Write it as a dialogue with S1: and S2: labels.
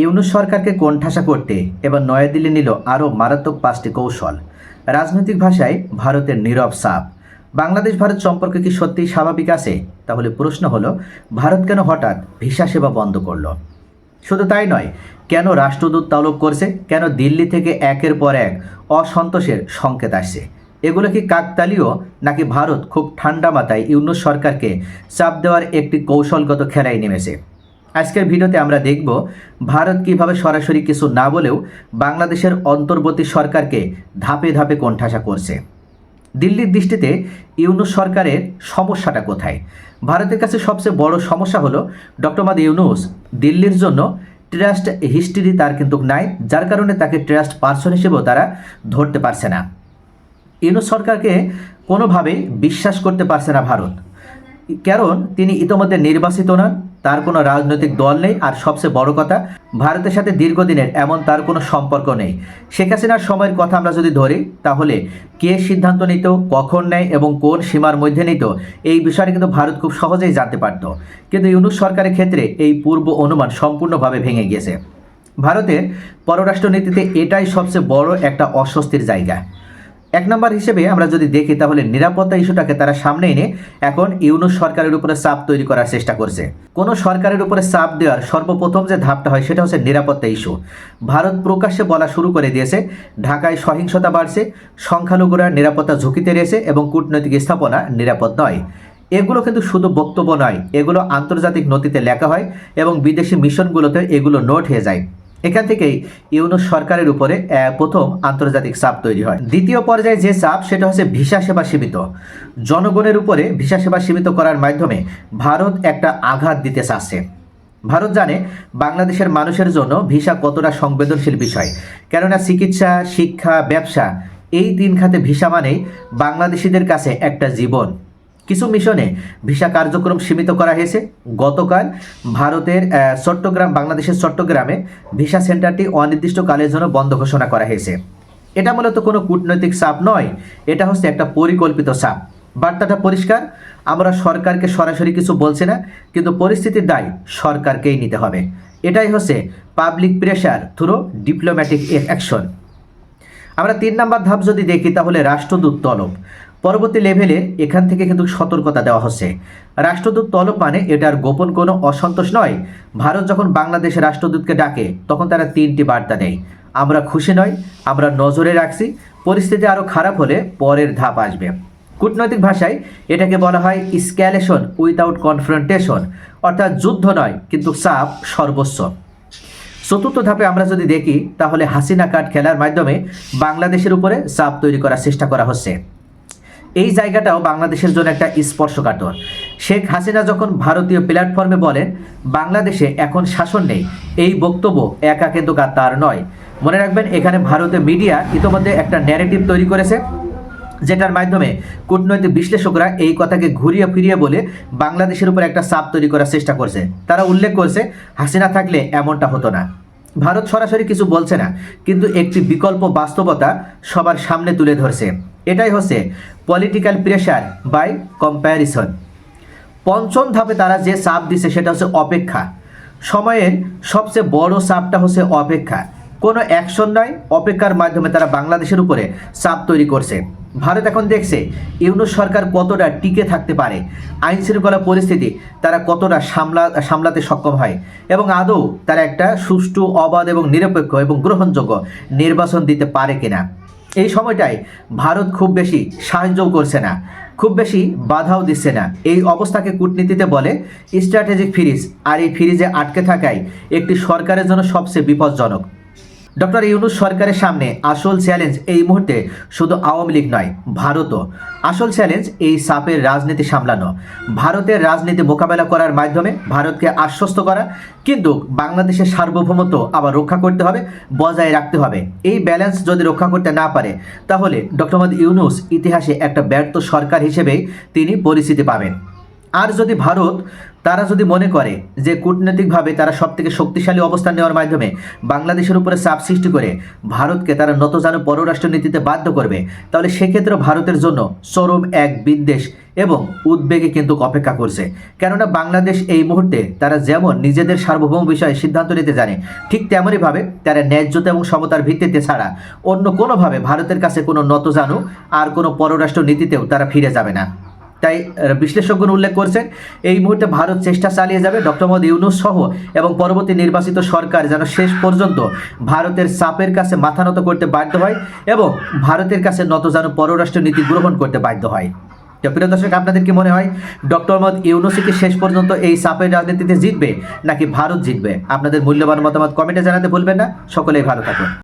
S1: ইউনুস সরকারকে কোণঠাসা করতে এবার নয়াদিল্লি নিল আরও মারাত্মক পাঁচটি কৌশল। রাজনৈতিক ভাষায় ভারতের নীরব সাপ। বাংলাদেশ ভারত সম্পর্কে কি সত্যিই স্বাভাবিক আছে? তাহলে প্রশ্ন হলো, ভারত কেন হঠাৎ ভিসা সেবা বন্ধ করল? শুধু তাই নয়, কেন রাষ্ট্রদূত তলব করছে? কেন দিল্লি থেকে একের পর এক অসন্তোষের সংকেত আসছে? এগুলো কি কাকতালীয় নাকি ভারত খুব ঠান্ডা মাথায় ইউনুস সরকারকে চাপ দেওয়ার একটি কৌশলগত খেলায় নেমেছে? আজকের ভিডিওতে আমরা দেখব ভারত কীভাবে সরাসরি কিছু না বলেও বাংলাদেশের অন্তর্বর্তী সরকারকে ধাপে ধাপে কোণঠাসা করছে। দিল্লির দৃষ্টিতে ইউনুস সরকারের সমস্যাটা কোথায়? ভারতের কাছে সবচেয়ে বড় সমস্যা হলো ডক্টর মাদ ইউনুস দিল্লির জন্য ট্রাস্ট হিস্ট্রি তার কিন্তু নাই, যার কারণে তাকে ট্রাস্ট পার্সন হিসেবেও তারা ধরতে পারছে না। ইউনুস সরকারকে কোনোভাবেই বিশ্বাস করতে পারছে না ভারত। কারণ তিনি ইতোমধ্যে নির্বাচিত নন, তার কোনো রাজনৈতিক দল নেই, আর সবচেয়ে বড় কথা, ভারতের সাথে দীর্ঘদিনের এমন তার কোনো সম্পর্ক নেই। শেখ হাসিনার সময়ের কথা আমরা যদি ধরি, তাহলে কে সিদ্ধান্ত নিত, কখন নেয় এবং কোন সীমার মধ্যে নিত, এই বিষয়টা কিন্তু ভারত খুব সহজেই জানতে পারত। কিন্তু ইউনুস সরকারের ক্ষেত্রে এই পূর্ব অনুমান সম্পূর্ণভাবে ভেঙে গিয়েছে। ভারতের পররাষ্ট্রনীতিতে এটাই সবচেয়ে বড় একটা অস্বস্তির জায়গা। এক নম্বর হিসেবে আমরা যদি দেখি, তাহলে নিরাপত্তা ইস্যুটাকে তারা সামনে এনে এখন ইউনুস সরকারের উপরে চাপ তৈরি করার চেষ্টা করছে। কোনো সরকারের উপরে চাপ দেওয়ার সর্বপ্রথম যে ধাপটা হয়, সেটা হচ্ছে নিরাপত্তা ইস্যু। ভারত প্রকাশ্যে বলা শুরু করে দিয়েছে, ঢাকায় সহিংসতা বাড়ছে, সংখ্যালঘুরা নিরাপত্তা ঝুঁকিতে রয়েছে এবং কূটনৈতিক স্থাপনা নিরাপদ নয়। এগুলো কিন্তু শুধু বক্তব্য নয়, এগুলো আন্তর্জাতিক নথিতে লেখা হয় এবং বিদেশি মিশনগুলোতে এগুলো নোট হয়ে যায়। এখান থেকেই ইউনুস সরকারের উপরে প্রথম আন্তর্জাতিক চাপ তৈরি হয়। দ্বিতীয় পর্যায়ে যে চাপ, সেটা হচ্ছে ভিসা সেবা সীমিত। জনগণের উপরে ভিসা সেবা সীমিত করার মাধ্যমে ভারত একটা আঘাত দিতে চাচ্ছে। ভারত জানে বাংলাদেশের মানুষের জন্য ভিসা কতটা সংবেদনশীল বিষয়। কেননা চিকিৎসা, শিক্ষা, ব্যবসা, এই তিন খাতে ভিসা মানেই বাংলাদেশিদের কাছে একটা জীবন। কিছু মিশনে ভিসা কার্যক্রম সীমিত করা হয়েছে। গতকাল ভারতের চট্টগ্রাম, বাংলাদেশের চট্টগ্রামে ভিসা সেন্টারটি অনির্দিষ্টকালের জন্য বন্ধ ঘোষণা করা হয়েছে। এটা মূলত কোনো কূটনৈতিক চাপ নয়, এটা হচ্ছে একটা পরিকল্পিত চাপ। বার্তাটা পরিষ্কার, আমরা সরকারকে সরাসরি কিছু বলছি না, কিন্তু পরিস্থিতির দায় সরকারকেই নিতে হবে। এটাই হচ্ছে public pressure through diplomatic action আমরা তিন নাম্বার ধাপ যদি দেখি, তাহলে রাষ্ট্রদূত তলব। পরবর্তী লেভেলে এখান থেকে কিন্তু সতর্কতা দেওয়া হচ্ছে। রাষ্ট্রদূত তলব মানে এটার গোপন কোনো অসন্তোষ নয়। ভারত যখন বাংলাদেশে রাষ্ট্রদূতকে ডাকে, তখন তারা তিনটি বার্তা দেয়। আমরা খুশি নই আমরা নজরে রাখছি, পরিস্থিতি আরও খারাপ হলে পরের ধাপ আসবে। কূটনৈতিক ভাষায় এটাকে বলা হয় স্ক্যালেশন উইথাউট কনফ্রন্টেশন অর্থাৎ যুদ্ধ নয়, কিন্তু চাপ সর্বস্ব চতুর্থ ধাপে আমরা যদি দেখি, তাহলে হাসিনা কার্ড খেলার মাধ্যমে বাংলাদেশের উপরে চাপ তৈরি করার চেষ্টা করা হচ্ছে। এই জায়গাটাও বাংলাদেশের জন্য একটা স্পর্শকাতর। শেখ হাসিনা যখন ভারতীয় প্ল্যাটফর্মে বলেন, বাংলাদেশে এখন শাসন নেই, এই বক্তব্য একা কিন্তু তার নয়। মনে রাখবেন, এখানে ভারতীয় মিডিয়া ইতোমধ্যে একটা ন্যারেটিভ তৈরি করেছে, যেটার মাধ্যমে কূটনৈতিক বিশ্লেষকরা এই কথাকে ঘুরিয়ে ফিরিয়ে বলে বাংলাদেশের উপর একটা চাপ তৈরি করার চেষ্টা করছে। তারা উল্লেখ করছে, হাসিনা থাকলে এমনটা হতো না। ভারত সরাসরি কিছু বলছে না, কিন্তু একটি বিকল্প বাস্তবতা সবার সামনে তুলে ধরছে। এটাই হচ্ছে পলিটিক্যাল প্রেশার বাই কম্প্যারিসন পঞ্চম ধাপে তারা যে চাপ দিছে সেটা হচ্ছে অপেক্ষা। সময়ের সবচেয়ে বড় চাপটা হচ্ছে অপেক্ষা। কোনো অ্যাকশন নয় অপেক্ষার মাধ্যমে তারা বাংলাদেশের উপরে চাপ তৈরি করছে। ভারত এখন দেখছে ইউনুস সরকার কতটা টিকে থাকতে পারে। আইন শৃঙ্খলা পরিস্থিতি তারা কতটা সামলা, সামলাতে সক্ষম হয় এবং আদৌ তারা একটা সুষ্ঠু, অবাধ এবং নিরপেক্ষ এবং গ্রহণযোগ্য নির্বাচন দিতে পারে কিনা। এই সময়টায় ভারত খুব বেশি সাহায্যও করছে না, খুব বেশি বাধাও দিচ্ছে না। এই অবস্থাকে কূটনীতিতে বলে স্ট্র্যাটেজিক ফ্রিজ আর এই ফ্রিজে আটকে থাকায় একটি সরকারের জন্য সবচেয়ে বিপজ্জনক। ডক্টর ইউনুস সরকারের সামনে আসল চ্যালেঞ্জ এই মুহূর্তে শুধু আওয়ামী লীগ নয়, ভারতও। আসল চ্যালেঞ্জ এই সাপের রাজনীতি সামলানো। ভারতের রাজনীতি মোকাবেলা করার মাধ্যমে ভারতকে আশ্বস্ত করা, কিন্তু বাংলাদেশের সার্বভৌমত্ব আবার রক্ষা করতে হবে, বজায় রাখতে হবে। এই ব্যালেন্স যদি রক্ষা করতে না পারে, তাহলে ডক্টর মোহাম্মদ ইউনুস ইতিহাসে একটা ব্যর্থ সরকার হিসেবেই তিনি পরিচিতি পাবেন। আর যদি ভারত তারা যদি মনে করে যে কূটনৈতিকভাবে তারা সব থেকে শক্তিশালী অবস্থান নেওয়ার মাধ্যমে বাংলাদেশের উপরে চাপ সৃষ্টি করে ভারতকে তারা নতজানু পররাষ্ট্র নীতিতে বাধ্য করবে, তাহলে সেক্ষেত্রে ভারতের জন্য চরম এক বিদ্বেষ এবং উদ্বেগে কিন্তু অপেক্ষা করছে। কেননা বাংলাদেশ এই মুহূর্তে তারা যেমন নিজেদের সার্বভৌম বিষয়ে সিদ্ধান্ত নিতে জানে, ঠিক তেমনইভাবে তারা ন্যায্যতা এবং সমতার ভিত্তিতে ছাড়া অন্য কোনোভাবে ভারতের কাছে কোনো নত নতজানু আর কোনো পররাষ্ট্র নীতিতেও তারা ফিরে যাবে না। তাই বিশ্লেষকগণ উল্লেখ করছেন, এই মুহূর্তে ভারত চেষ্টা চালিয়ে যাবে ডক্টর মোহাম্মদ ইউনুস সহ এবং পরবর্তী নির্বাচিত সরকার যেন শেষ পর্যন্ত ভারতের চাপের কাছে মাথা নত করতে বাধ্য হয় এবং ভারতের কাছে নত যেন পররাষ্ট্র নীতি গ্রহণ করতে বাধ্য হয়। তো প্রিয় দর্শক, আপনাদের কি মনে হয়, ডক্টর মোহাম্মদ ইউনুসি কি শেষ পর্যন্ত এই চাপের রাজনীতিতে জিতবে নাকি ভারত জিতবে? আপনাদের মূল্যবান মতামত কমেন্টে জানাতে ভুলবেন না। সকলেই ভালো থাকুন।